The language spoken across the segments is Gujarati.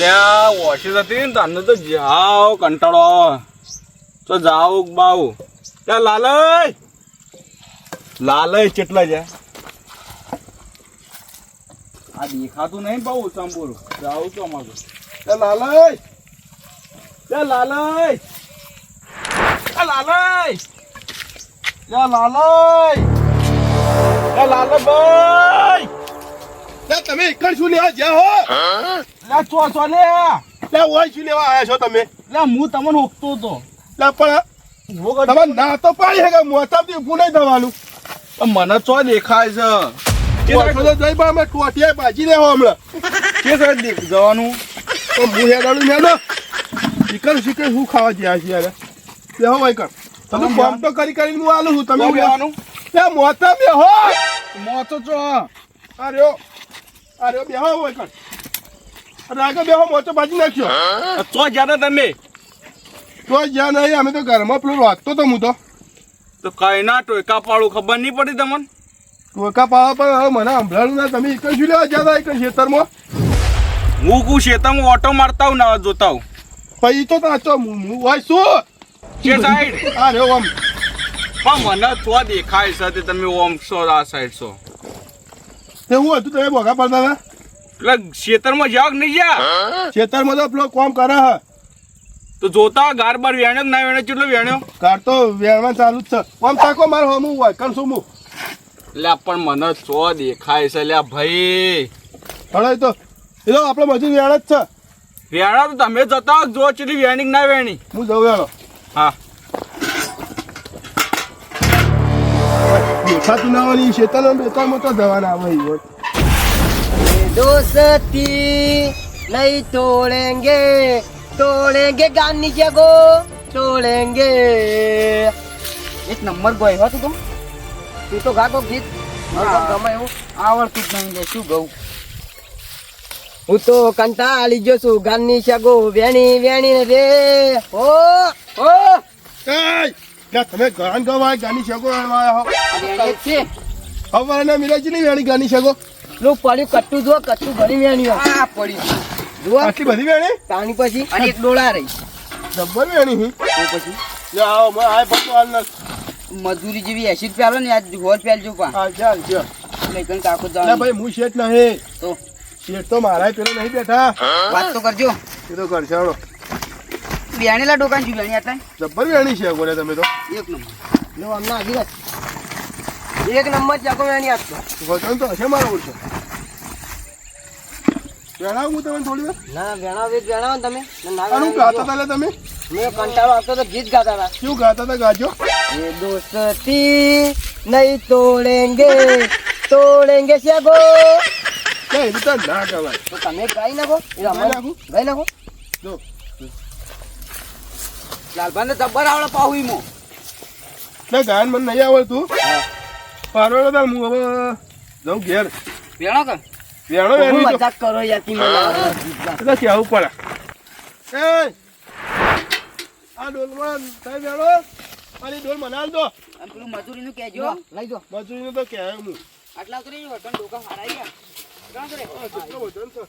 ત્યાં વોશિસ હતી ને તને તો જાઓ, કંટાળો આવે. તો જાઓ બાવ ત્યાં લાલય. લાલય કેટલા જાય? આ દેખાતું નહીં બહુ બોલું જાઉં તો અમારું. ત્યાં લાલય. ત્યાં લાલય. ત્યાં લાલય. ત્યાં લાલય. ત્યાં લાલય ભાઈ લે તમે એકણ શું લેવા જ્યાં હો? લે છો છો લે. લે ઓય શું લેવા આયા છો તમે? લે હું તમને ઓકતો હતો. લે પણ તમે ના તો પાડી હે કે મોતાથી ઉભું નહીં થવાનું. મને ચો દેખાય છે. ઓછો જઈ બા અમે ટોટિયા ભાજી લેવો હમણાં. કે સાહેબ જવાનું? તો હું હેડાડું ને શું ખાવા જ્યાં છે યાર. બેહો ભાઈ કર તમે તમે તો કરી કરીને હું આલું છું તમે તો બેહવાનું? લે મોતા બેહો મોતો ચો અરે અરે બેહો ભાઈ કર. રાગે બેહો મોતો ભાજી નાખ્યો. જ્યાં તમે. તો જ્યાં નહીં અમે તો ઘરમાં પેલું વાંચતો તો હું તો તો કઈ ના ટોયકા પાડું ખબર નહીં પડી તમને? ટોકા પાવા પણ હવે મને સંભળાયું ના તમે એક શું લેવા જ્યાં એક ખેતરમાં? હું કુ ઓટો મારતા હું ના જોતા હું પછી તો હું હોય શું? કે સાઈડ અરે ઓમ. પણ મને ચો દેખાય છે તમે ઓમ છો આ સાઈડ છો. તે હું હતું તમે ભોગા પડતા હતા? એટલે ખેતરમાં જાવ કે નહીં જા ખેતરમાં તો પેલો કોમ કરે હે. તો જોતા ગાર બાર વેણ્યો ના વેણ્યો? કેટલો વેણ્યો? ગાર તો વેણવા ચાલુ જ છે. કોમ તાકો માર હોમ હોય કણ શું મું લે પણ મને ચો દેખાય છે. લે ભાઈ. હવે તો. એ તો આપણે મજૂર વેણ જ છે. વેણા તો તમે જતા જો ચેટલી વેણી ના વેણી? હું જઉં વેણો. હા. દેખાતું ના હોય શેતાનો બેકામાં તો દવાના ભાઈ હોય દોસ્તી નહીં તોડેંગે તોડેંગે ગાની જગો તોડેંગે. એક નંબર ગોય હો તું તું. તો ગાગો ગીત. ગમે એવું. આવડતું જ શું ગઉં હું તો કંટાળી ગયો છું ગાની શગો વેણી રે. ઓ ઓ તમે ગાન ગવાય ગાની શકો જ છે. હવે એને નહીં વેણી ગાની શકો લો પડ્યું કટ્ટું જો કટ્ટું ભરી વેણી આ પડી જુઓ. આટલી બધી વેણી? તાણી પછી. અને એક ડોળા રહી. જબ્બર વેણી હી. તો પછી? લે આવો મેં આય પતો હાલ મજૂરી જેવી એસી રૂપિયા આલો ને આજ હોર પેલ જો પા હા ચાલ કણ કાકો લે ભાઈ હું શેઠ નહીં તો? શેઠ તો મારા પેલો નહીં બેઠા. વાત તો કરજો. એ તો કરશે વેણીલા ડોકાન છું વેણી આટલા જબ્બર વેણી છે ગોરે તમે તો. એક નંબર. લો અમને આદિવાસ એક નંબર ચાકો વેણી આપતો વજન તો હશે મારો ઓછો વેણાવું હું તમને થોડી વાર? ના વેણાવ એક વેણાવ તમે. આનું ગાતા હતા તમે? મેં કંટાળો આપતો તો ગીત ગાતા હતા શું ગાતા હતા ગાજો? એ દોસ્તી નહીં તોડેંગે તોડેંગે શેગો કઈ રીતે ના કહેવાય. તો તમે ગાઈ નાખો એ રમવા નાખું? ગાઈ નાખો. જો. લાલભાઈ તબર જબ્બર આવડે પાહુઈ મો એટલે ગાયન મને નહીં આવડતું પારવાનો તાર હું હવે જાઉં ઘેર. વેણો કર વેણો વેણો મજાક કરો યાર તી મને. એટલે કેવું પડે. એ! આ ડોલમાં થાય વેણો. મારી ડોલ મને આલ દો. અને પેલું મજૂરીનું કહેજો. લઈ જો મજૂરીનું તો કહેવાય હું આટલા કરી વટણ ડોકા હારાઈ ગયા ગામ કરે આ કેટલો બધો ને તો. લે, જવા દે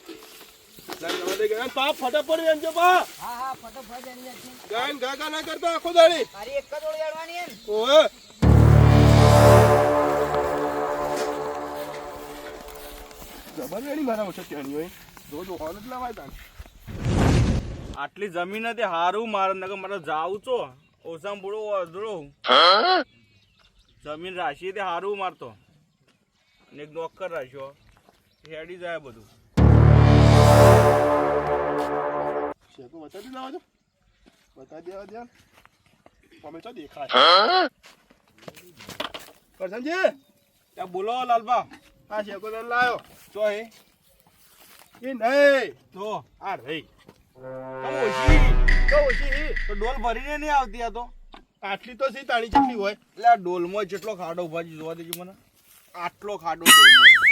ગાયન. પા ફટાફટ વેણજો પા હા હા ફટોફટ જાતથી. ગાયન ગા ગા ના કરતા આખો દાડી તારી એક જ ઓળી આડવાની એમ ઓએ જબર વેણી મારા ઓછા ત્યાંની હોય રોજ તાન આટલી જમીન હારું મારે નગર મારે જાવું છો? ઓસામ પૂરો અધડો જમીન રાશી હારું મારતો. નોકર રાખ્યો. હેડી જાય બધું. શેકો બતાવી લાવો છો બતાવી દેવા દે તમે તો દેખાય કરશનજી ત્યાં બોલો લાલબા આ શેકો તને લાયો ચો હે એ નહીં તો આ રહી ઓછી તો ઓછી હી. તો ડોલ ભરીને નહીં આવતી આ તો. આટલી તો સી તાળી જેટલી હોય? એટલે આ ડોલમાં જેટલો ખાડો ભાજી જોવા દેજો મને. આટલો ખાડો ડોલમાં.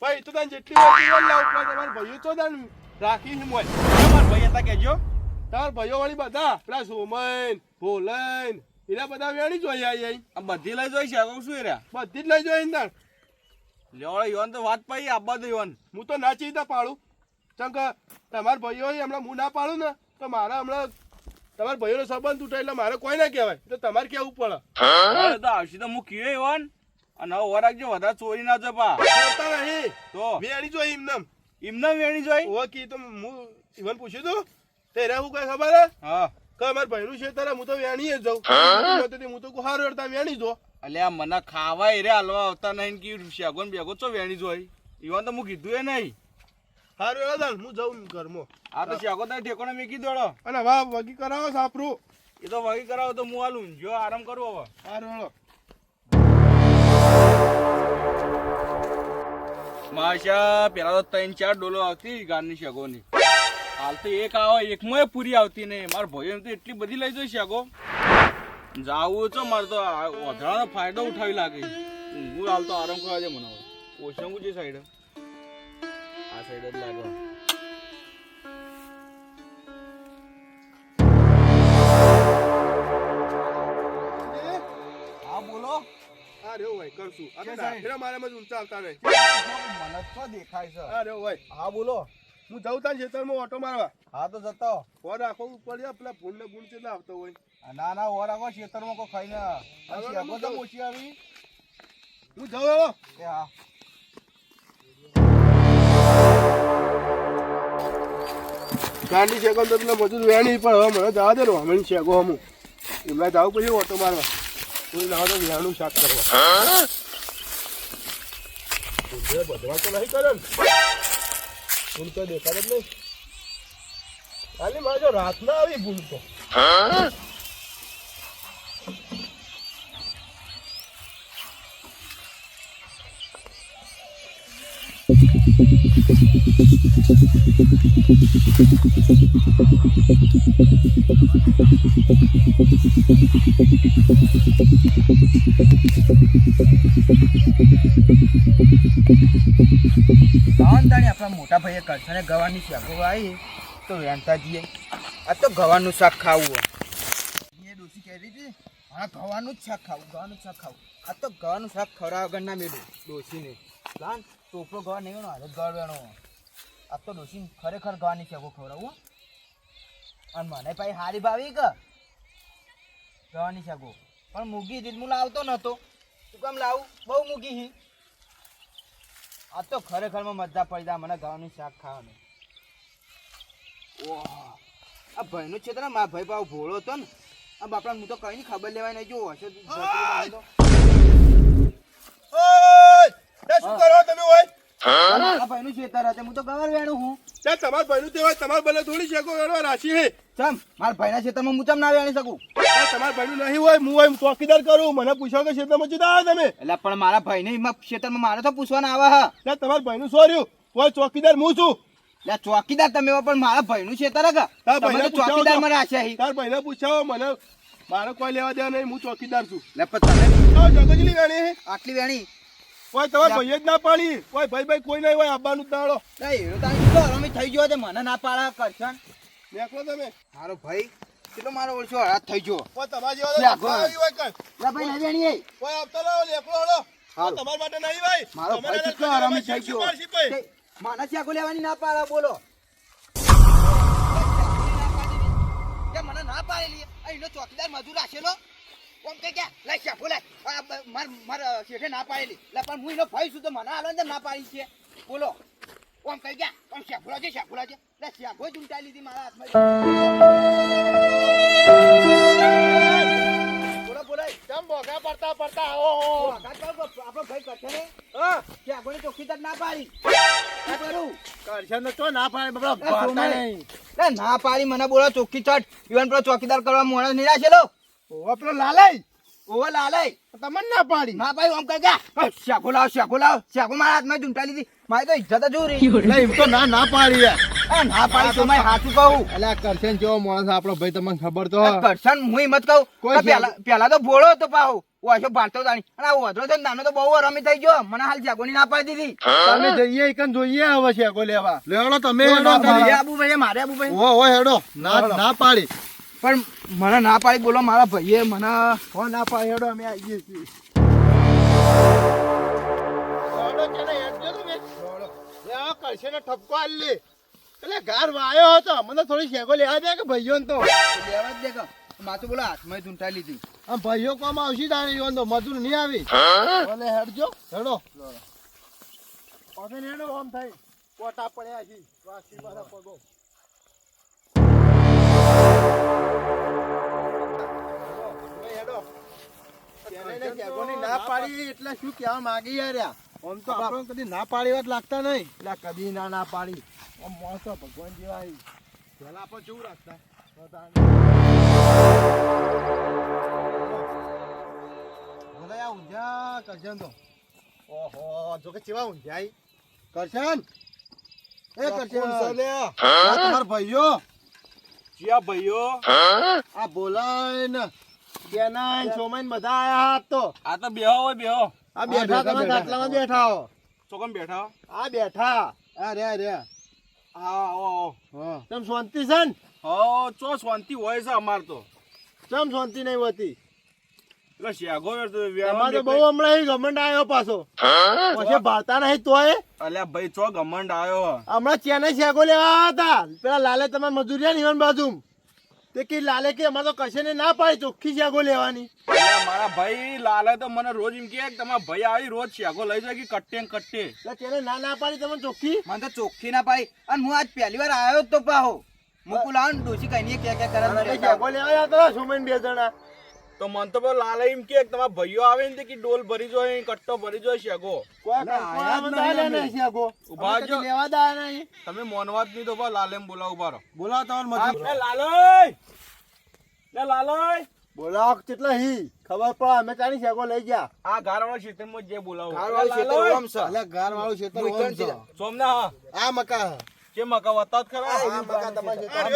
ભાઈ તો તને જેટલી હોય લાવ પણ તમારા ભાઈઓ તો તને. રાખી હિમ હોય તમારા ભાઈ હતા કહેજો તમારા ભાઈઓ વાળી બધા. પેલા સોમન ભોલન એના બધા વેણી જોઈએ આઈ આઈ. આ બધી લઈ જોઈ છે શું રહ્યા? બધી જ લઈ જોઈએ અંદર લેવડો યોન તો વાત પાઈ આબા દો યોન હું તો ના ચીતા પાડું. ચમ કે તમારા ભાઈઓ હમણાં હું ના પાડું ને તો મારા હમણાં તમારા ભાઈઓનો સંબંધ તૂટે એટલે મારે કોઈ ના કહેવાય. તો તમારે કેવું પડે? તો આવશે તો હું કીએ એવાન અને હવે રાખજો વધારે ચોરી ના જપા જોતા નહીં તો? વેણી જોઈ ઇમનમ ઇમનમ વેણી જોઈ? ઓવા કી તો હું ઇવન પૂછ્યું તું? તેરે હું કઈ ખબર હે? હા. કે અમારા ભાઈનું છે તારે હું તો વેણી જ જાઉં. હું? તો હારું હેડતા વેણી જો. અલ્યા મને ખાવા એરે હાલવા આવતા નહીં કે શેગોન બેગો ચો વેણી જોઈ? ઈવન તો હું કીધું એ નહીં. હારું એવો દાલ હું જાઉં ઘરમાં. આ તો શેગો તારે ઠેકોને મેકી દોડો. અને વાહ વગી કરાવો સાપરું. એ તો વગી કરાવો તો હું હાલું જો આરામ કરું હવે. હારું માશા, પેલા તો ત્રણ ચાર ડોલો આવતી ગારની શેગોની. હાલ તો એક આવે, એકમાં પૂરી આવતી નહીં. મારા ભાઈઓ તો એટલી બધી લઈ જઈ શેગો. જાવું છો મારે તો વધારાનો ફાયદો ઉઠાવી લાગે હું હાલ તો આરામ કરવા દે મને ઓછું જે સાઈડ આ સાઈડ જ લાગે. કરશું. આ તો કે સાહેબ? ડાફેરા મારામાં જ ઊંચા આવતા નહીં મને તો દેખાય છે. હા બોલો. હું જાઉં ખેતરમાં ઓટો મારવા. હા તો જતો. રાખો ઉપર છે પેલા ને ગુણ કેટલા આવતો હોય. ના ના ખેતરમાં ખાઈને. હવે તો ઓછી આવી. હું જાઉં હેડો એ હા. ગાંડી શેકો તો પેલા મજૂર વેણી પણ હવે મને જવા દે ને હમણાં શેકો હમું. એમના જાવ પછી ઓટો મારવા. કોઈ ના તો શાક કરવા. બધવા તો નહીં કરે ભૂલ તો દેખાડ જ નહીં. ખાલી મારે જો રાત ના આવી ભૂલ તો. ગાવાનું મોટા ભાઈએ કરશે ગવાની શાકો આવી તો વેણતા આ તો ગવાનું શાક ખાવું એ ડોસી કહેતી હતી હા, ગવાનું જ શાક ખાવું, ગવાનું શાક ખાવું. આ તો ગવાનું શાક ખવડાવ વગર ના મેળું ડોસીને. લાન ટોપલો ગવા નહીં વેણો હારે ગળ વેણો આ તો ડોસી ખરેખર ગવાની છે ખવડાવું. અને મને ભાઈ હારી ભાવી કે? ગવાની છે પણ મૂગી દીધ હું લાવતો નતો તું કેમ લાવું? બહુ મૂગી હી. આ તો ખરેખરમાં મજા પડી જાય, મને ઘઉંનું શાક ખાવાનું. ઓહ. આ ભાઈનું છે ને, મારા ભાઈ પાવ ભોળો હતો ને. આ બાપડા હું તો કઈ ખબર લેવાય નહીં, જો હશે તો જતું રહેવાનું તો. ઓય! તે શું કરો તમે હોય આ ભાઈનું ખેતર હતું હું તો ગવાર વેણું હું ત્યાં તમારા ભાઈનું તે હોય તમારા ભલે થોડી શેકો વેણવા રાશી હે ચમ મારા ભાઈના ખેતરમાં હું ચમ ના વેણી શકું? ત્યાં તમારા ભાઈનું નહીં હોય હું હોય ચોકીદાર કરું. મને પૂછો કે ક્ષેત્રમાં જતા તમે. એટલે પણ મારા ભાઈને એમાં ખેતરમાં મારે તો પૂછવાના આવે હા. ત્યાં તમારા ભાઈનું સોર્યું. કોઈ ચોકીદાર હું છું. ચોકીદાર તમે પણ મારા ભાઈનું ખેતર હતા ચોકીદારમાં ભાઈ પૂછાવો રાખ્યા તાર ભાઈને પૂછાવો મને મારે કોઈ લેવા દેવા નહીં હું ચોકીદાર છું. એટલે તમે આટલી વેણી. કોઈ તમારા ભાઈએ જ ના પાડી. કોઈ ભાઈ ભાઈ કોઈ નહીં હોય આબાનું જ દાડો એટલે તારી તો હરામી થઈ ગયો છે મને ના પાડા કરશન નીકળો તમે. મારો ભાઈ કેટલો મારો ઓળશો હરાત થઈ ગયો. કોઈ તમારા જેવા શ્યા તો ના આવી હોય ભાઈ નહીં વેણી કોઈ આવતા ના હોય હળો. તમારા માટે નહીં ભાઈ. મારો ભાઈ કેટલો હરામી થઈ ગયો. પાડશી ભાઈ. તે માના ચાકુ લેવાની ના પાડે બોલો. કે મને ના પાડેલી. આ એનો ચોકીદાર મજૂર રાખેલો. કોમ કે કે લાઈ આ બ- માર માર શેઠે ના પાડેલી. લે પણ હું એનો ભાઈ છું તો મને આલો ને ના પાડી છે. બોલો. કોમ કે કે કોમ શેફુલા છે શેફુલા છે. લે શેફો જ ઉંટાઈ લીધી મારા હાથમાં. બોલો બોલો. તમ બોગા પડતા પડતા આવો. આગળ આપણો ભાઈ કરશે ને? હા? ચોકીદાર ના પાડી. ના પાડું ચો ના પાડે ના પાડી મને બોલો ચોખ્ખી ચટ ઇવન પેલો ચોકીદાર કરવા મોણસ નિરાશેલો ઓવા પેલો લાલાઈ. ઓવો લાલાઈ. તમને ના પાડી. ના ભાઈ આમ કઈ ગયા? શાકો લાવ શાકો લાવ. શાકો મારા હાથમાં ઝૂંટા લીધી મારી તો ઇજ્જત જ ઉરી. એટલે એમ તો ના ના પાડી યાર. ના પાડી તો મેં હાચું કહું. એટલે કરશન જેવો માણસ આપણો ભાઈ તમને ખબર તો કરશન હું હિંમત કહું. કોઈ પેલા પેલા તો ભોળો હતો પાહો. ઓછો ભાળતો તાણી. અને આ વધરો છે ને નાનો તો બહુ રમી થઈ ગયો. મને હાલ શાકોની ના પાડી દીધી. તમે જઈએ એકન જોઈએ હવે છે લેવા. લેવડો તમે મારે. આબુ ભાઈ મારે આબુ ભાઈ. ઓ ઓ હેડો. ના ના પાડી. પણ મને ના પાડી બોલો મારા ભાઈએ મને હો ના પાડી હેડો અમે આવીએ છીએ. કરશે ને ઠપકો આલી એટલે ઘર વાયો હતો મને થોડી શેકો લેવા દે કે ભાઈઓ તો. લેવા જ દે કે. માથું બોલા હાથમાં લીધી. આમ ભાઈઓ કોમ આવશે તારે તો મજૂર નહીં આવી. મને હેડજો હેડો. હવે આમ થાય. કોટા પડ્યા છે. વાસી મારા પગો. ના પાડી એટલે શું કહેવા માંગી યાર આમ તો આપણને કદી ના પાડી વાત લાગતા નહીં એટલે કદી ના ના પાડી આમ માણસ ભગવાન જેવા પહેલા આપણે કેવું રાખતા બોલે આ ઊંઝા કરશન તો ઓહો જો કે ચેવા ઊંઝાઈ? કરશન? એ કરશન. ભાઈઓ? ચિયા ભાઈઓ આ બોલાય ને કેના સોમાઈન બધા આયા હાથ તો. આ તો બેહો હોય બેહો. આ બેઠા તમે ખાટલામાં બેઠા. હો. ચોકમ બેઠા આ બેઠા. આ રે રે હા. ઓ તમ શાંતિ છે ને? હો ચો શાંતિ હોય છે અમાર તો. ચમ શાંતિ નહીં હોતી? તો બહુ હમણાં આવ્યો પાછો. પછી નહીં તોય? અલ્યા ભાઈ ચો ગમંડ આવ્યો? હમણાં ચેન્નઈ શેકો લેવા હતા. પેલા લાલે તમે મજૂરિયા ની બાજુ તે કે લાલે કે અમારે તો કશે ને ના પાડી ચોખ્ખી શેકો લેવાની. મારા ભાઈ લાલે તો મને રોજ એમ કે તમારા ભાઈ આવી રોજ શેગો લઈ જાય કે કટ્ટે ને કટ્ટે. એટલે તેને ના ના પાડી તમે ચોખ્ખી? મને તો ચોખ્ખી ના પાડી. અને હું આજ પહેલી વાર આવ્યો જ તો પાહો. મુકુલાન ડોસી ને કઈ નહીં કે કે કરે શેકો લેવા જતા હતા સુમન બે જણા. તો મન તો લાલ એમ કે તમારા ભાઈઓ આવે ને કે ડોલ ભરી જોઈએ કટ્ટો ભરી શેગો. જ. લેવા દા નહીં. તમે મોનવાત નહીં તો બા લાલે બોલાવો બારો બોલાવો તમાર મજૂર. એ લાલોય! લે લાલોય! બોલાવ કેટલા હી? ખબર પડે અમે ચાલી શેકો લઈ ગયા? આ ગારવાળા ક્ષેત્રમાં જે બોલાવો. ગારવાળું ક્ષેત્ર ઓમ સર. એટલે ગાર વાળું ક્ષેત્ર ઓમ સર. સોમના હા આ મકા. કે મકા વતા જ ખરા. આ મકા તમારે ક્ષેત્ર.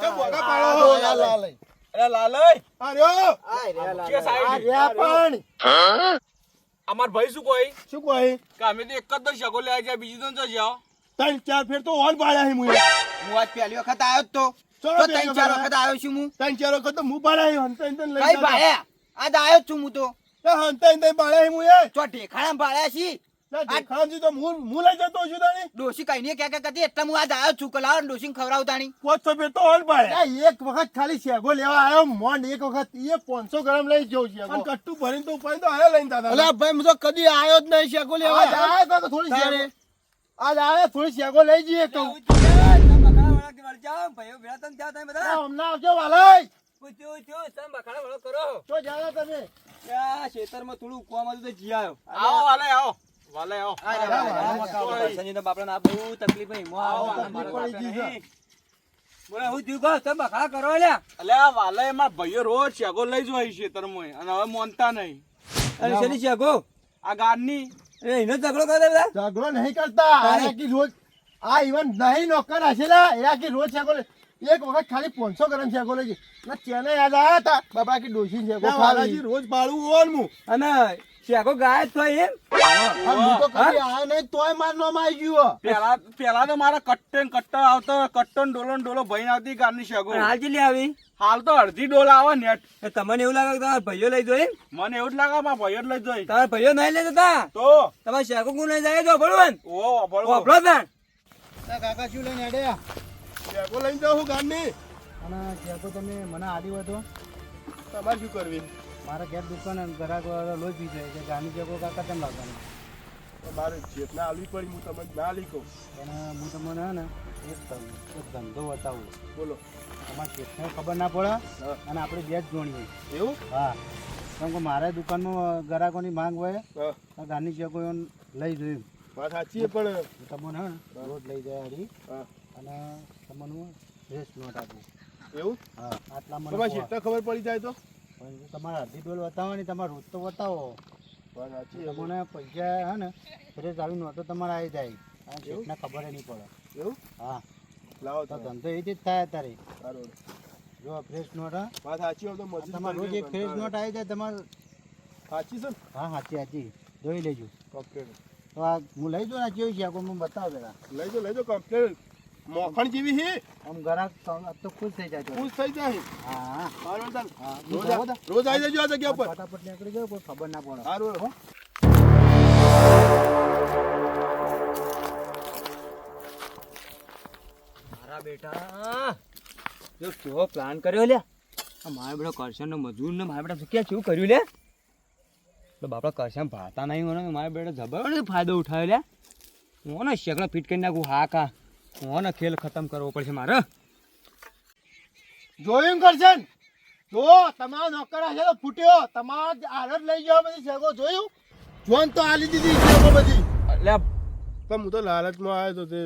કેમ ભોગા આ પાડો છો? એ લાલોય! લાલા. કે આ સાઈડ રહ્યા પણ. અમાર ભાઈ શું કોઈ? શું કહે કે અમે તો એક જ તો શગો લેવા જાય બીજી તો ન જાઓ ત્રણ ચાર ફેર તો ઓન પાડ્યા છે મુએ હું આજ પહેલી વખત આવ્યો જ તો. તો ત્રણ ચાર વખત આવ્યો છું હું. ત્રણ ચાર વખત તો હું પાડ્યા છે. હંતાઈને તને લઈ કઈ આજ આવ્યો છું હું તો. તે હંતાઈને તને પાડ્યા છે મુએ. ચો ઢેખાણા ભાળ્યા છી? દેખાડજી તો હું હું લઈ જતો છું તાણી. ડોશી કઈ નહીં કે કે એટલે હું આજ આવ્યો છું કે ડોશી ખવડાવતાણી પોચ સો તો ઓન પાડ્યા. આ એક વખત ખાલી શેગો લેવા આવ્યો મોંડ એક વખત એ 500 ગ્રામ લઈ જવું છે અને કટ્ટુ ભરીને તો ઉપાડી તો આયો લઈને દાદા અલા ભાઈ હું તો કદી આવ્યો જ નહીં શેગો લેવા. આવ્યો તો થોડી શેગો આજ આવ્યો થોડી શેગો લઈ જઈએ કહું હમણાં આવજો વાલાઈ તો જાઓ થોડું કુવા માં તો જી આવ્યો આવો. વાલે આવો. આવો બાપડા બહુ તકલીફ મો આવો, છે. બોલે હું થયું તમે કરો લ્યા. એટલે આ વાલે મારા ભાઈઓ રોજ શેગો લઈ જાય ખેતરમાં અને હવે મોનતા નહીં. અરે શેની છે આ ગારની એ એનો ઝઘડો કરે ઝઘડો નહીં કરતા. આ કે રોજ આ ઇવન નહીં નોકર હશેલા એના કે રોજ લે એક વખત ખાલી 500 ગ્રામ શેકો લેજે ના ચેને યાદ આવ્યા હતા. બાબા કે ડોશી શેકો રોજ ભાડું ઓન મુ અને શેકો ગાય તો એમ? હું તો કદી આયો નહીં તોય માર નો માં આવી ગયો. પેલા પેલા તો મારા કટ્ટે ને આવતો કટ્ટો ડોલો ને ડોલો ભઈને આવતી ગારની શેગો. હાલ કેટલી આવી? હાલ તો અડધી ડોલ આવે નેટ. તમને એવું લાગે તમારે ભાઈઓ લઈ જોઈ મને એવું જ લાગે મારા ભાઈઓ લઈ જોઈ તમારા ભાઈઓ નહીં લઈ જતા? તો? તમારે શેકો કુ નહીં જાય? તો ભણવાન ઓ ભળવો વાપરો કાકા શું લઈને અડ્યા શેકો લઈને જાઉં ગામની? અને શેકો તમે મને આડી વધો તમારે શું કરવી? મારા ઘેર દુકાન ઘરાક લોહી પી જાય કે ગાની જગો કાકા કેમ લાવતા મારે જેટલા આવી પડી હું તમને ના લીખો અને હું તમને હે ને એક એક ધંધો બતાવું. બોલો. તમારે શેઠને ખબર ના પડે અને આપણે બે જ જોણીએ એવું? હા. કેમ કે મારા દુકાનમાં ગ્રાહકોની માંગ હોય તો ગાની જગો લઈ જોયું વાત સાચી પણ. તમને હે રોજ લઈ જાય હરી અને તમને ફ્રેશ નોટ આપું. એવું? હા. આટલા મને. ખબર પડી જાય તો? પણ તમારે અડધી ડોલ વતાવવાની તમારે રોજ તો બતાવો વાત સાચી છે. તમને પૈસા હે ને ફ્રેશ આવી નોટો તમારે આવી જાય? શેઠને ખબર નહીં પડે. એવું? હા. લાવો તો ધંધો એ જ થાય તારે સારું. જો ફ્રેશ નોટ વાત સાચી હોય તો તમારે રોજ એક ફ્રેશ નોટ આવી જાય તમારે. સાચી છે હા સાચી સાચી. જોઈ લેજો. કમ્પ્લેન તો આ હું લઈ જાઉં ને કેવી છે? આખું મને બતાવો પેલા લઈ જાઓ લઈ જાઓ કમ્પ્લેટ મોખણ જેવી છે. આમ ગ્રાહક તો તો ખુશ થઈ જાય ખુશ થઈ જાય. હા. હા હા રોજ રોજ આવી જજો આ જગ્યા પર ફટાફટ નીકળી જાવ કોઈ ખબર ના પડે. સારું હો. બેટા જો કેવો પ્લાન કર્યો લે આ મારે બેડો કરશન નો મજૂર ને મારે બેટા ક્યાં કેવું કર્યું લે? તો બાપડા કરશન ભાતા નહીં મને મારે બેટા જબરદસ્ત ફાયદો ઉઠાવ્યો લે હું ને શેકડો ફિટ કરી નાખું હા કા. હું ને ખેલ ખતમ કરવો પડશે મારે? જોયું કરશે જો તમારો નોકર હશે તો ફૂટ્યો. તમારો આરત લઈ ગયો બધી જગો જોયું? જોન તો આલી દીધી જગો બધી. એટલે પણ હું તો લાલચમાં આવ્યો તો તે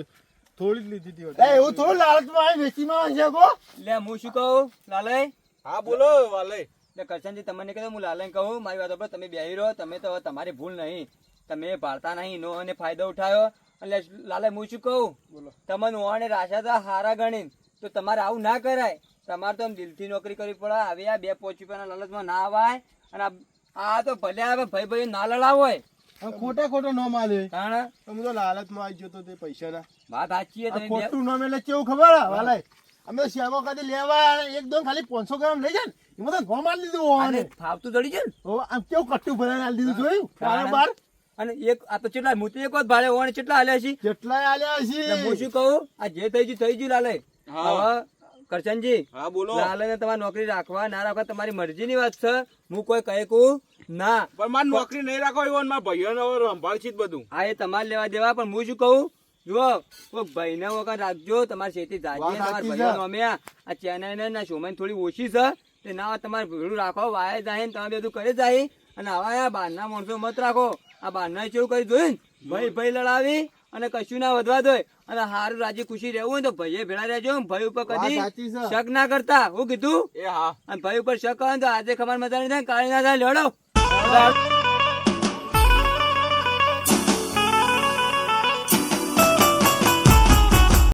થોડી જ લીધી હતી એવું થોડું લાલચમાં આવી વેચીમાં શેકો લે હું શું કહું? લાલય? હા બોલો વાલય. એટલે કરશનજી તમને કીધું હું લાલય કહું. મારી વાત પર તમે બેહી રહો. તમે તો તમારી ભૂલ નહીં. તમે ભારતા નહીં નો અને ફાયદો ઉઠાયો. એટલે લાલે હું શું કહું? બોલો. તમને ઓને રાશા તો હારા ગણીને તો તમારે આવું ના કરાય. તમારે તો આમ દિલથી નોકરી કરવી પડે. હવે આ બે પોચ રૂપિયાના લાલચમાં ના આવાય અને આ- તો ભલે આવે ભાઈ ભાઈ ના લડાવ હોય. ખોટા ખોટો નો માલે કારણ હું. તો લાલચમાં આવી જતો તો તે પૈસાના. વાત સાચી છે ખોટું નામ એટલે કેવું ખબર હે વાલાય અમે શ્યામો કાઢી લેવા એકદમ ખાલી પાંચસો ગ્રામ લઈ જાય એમાં તો ગોમ આલી દીધું ફાવતું ચડી છે ને? આમ કેવું કટ્ટું ભરાઈને આલી દીધું જોયું? બાર અને એક આ તો કેટલા હું તો એક જ ભાડે ઓને કેટલા આલ્યા છે? કેટલા આલ્યા છે? હું શું કહું? આ જે થઈ ગયું થઈ ગયું લાલે. હા. હવે કરશનજી હા બોલો. લાલે ને તમારી નોકરી રાખવા ના રાખવા તમારી મરજીની વાત છે. હું કોઈ કહે કહું ના. પણ મારી નોકરી નહીં રાખો એવો મારા ભાઈઓ ને સંભાળશે છે બધું. આ એ તમારે લેવા દેવા પણ હું શું કહું? જુઓ કોઈ ભાઈને વગર રાખજો તમારી શેતી જાગીએ તમારા ભાઈઓ છે. નોમ્યા. આ ચેન્નાઈ ને ના શોમાઈ થોડી ઓછી છે. તે ના તમારે ભેડું રાખો વાય જાય ને તમે બધું કરે જાય અને આવા આ બહારના માણસો મત રાખો. આ બહારના કેવું કરી જોયું ને? ભાઈ ભાઈ લડાવી અને કશું ના વધવા દોય. અને હારું રાજી ખુશી રહેવું હોય તો ભાઈએ ભેળા રહેજો ભાઈ ઉપર કદી શક ના કરતા. હું કીધું? એ હા. અને ભાઈ ઉપર શક હોય તો આજે ખબર મજા નહીં થાય કાળી ના થાય લડો.